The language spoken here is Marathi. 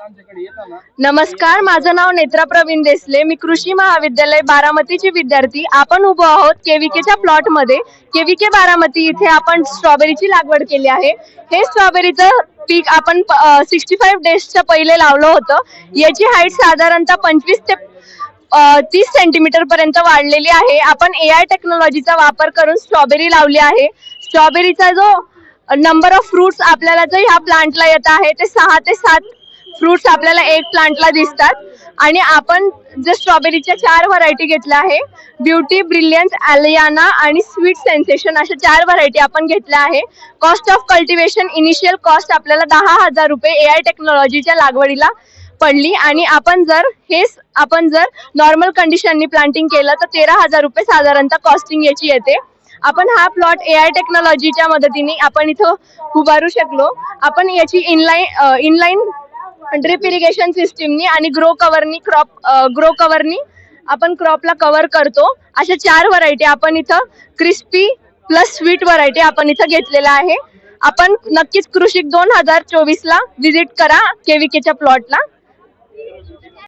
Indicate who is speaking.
Speaker 1: नमस्कार माझं नाव नेत्रा प्रवीण देसले. मी कृषी महाविद्यालय बारामतीचे विद्यार्थी. आपण उभो आहोत केविकेच्या प्लॉटमध्ये केविके बारामती इथे आपण स्ट्रॉबेरीची लागवड केली आहे. हे स्ट्रॉबेरीचं पीक आपण सिक्स्टी फाईव्ह डेजच्या पहिले लावलं होतं. याची हाईट साधारणतः पंचवीस ते तीस सेंटीमीटर पर्यंत वाढलेली आहे. आपण ए आय टेक्नॉलॉजीचा वापर करून स्ट्रॉबेरी लावली आहे. स्ट्रॉबेरीचा जो नंबर ऑफ फ्रुट्स आपल्याला जो ह्या प्लांटला येत आहे ते सहा ते सात फ्रुट्स आपल्याला एक प्लांटला दिसतात. आणि आपण जे स्ट्रॉबेरीच्या चार व्हरायटी घेतल्या आहे ब्युटी ब्रिलियन्स अलियाना आणि स्वीट सेन्सेशन अशा चार व्हरायटी आपण घेतल्या आहे. Cost of cultivation initial cost आपल्याला दहा हजार रुपये ए आय टेक्नॉलॉजीच्या लागवडीला पडली. आणि आपण जर हेच आपण जर नॉर्मल कंडिशननी प्लांटिंग केलं तर तेरा हजार रुपये साधारणतः कॉस्टिंग याची येते. आपण हा प्लॉट ए आय टेक्नॉलॉजीच्या मदतीने आपण इथं उभारू शकलो. आपण याची इनलाईन इनलाईन ड्रिप इरिगेशन सिस्टीमनी आणि ग्रो कव्हरनी क्रॉप ग्रो कव्हरनी आपण क्रॉपला कव्हर करतो. अशा चार व्हरायटी आपण इथं क्रिस्पी प्लस स्वीट व्हरायटी आपण इथं घेतलेला आहे. आपण नक्कीच कृषिक दोन हजार चोवीस ला व्हिजिट करा केविकेच्या प्लॉटला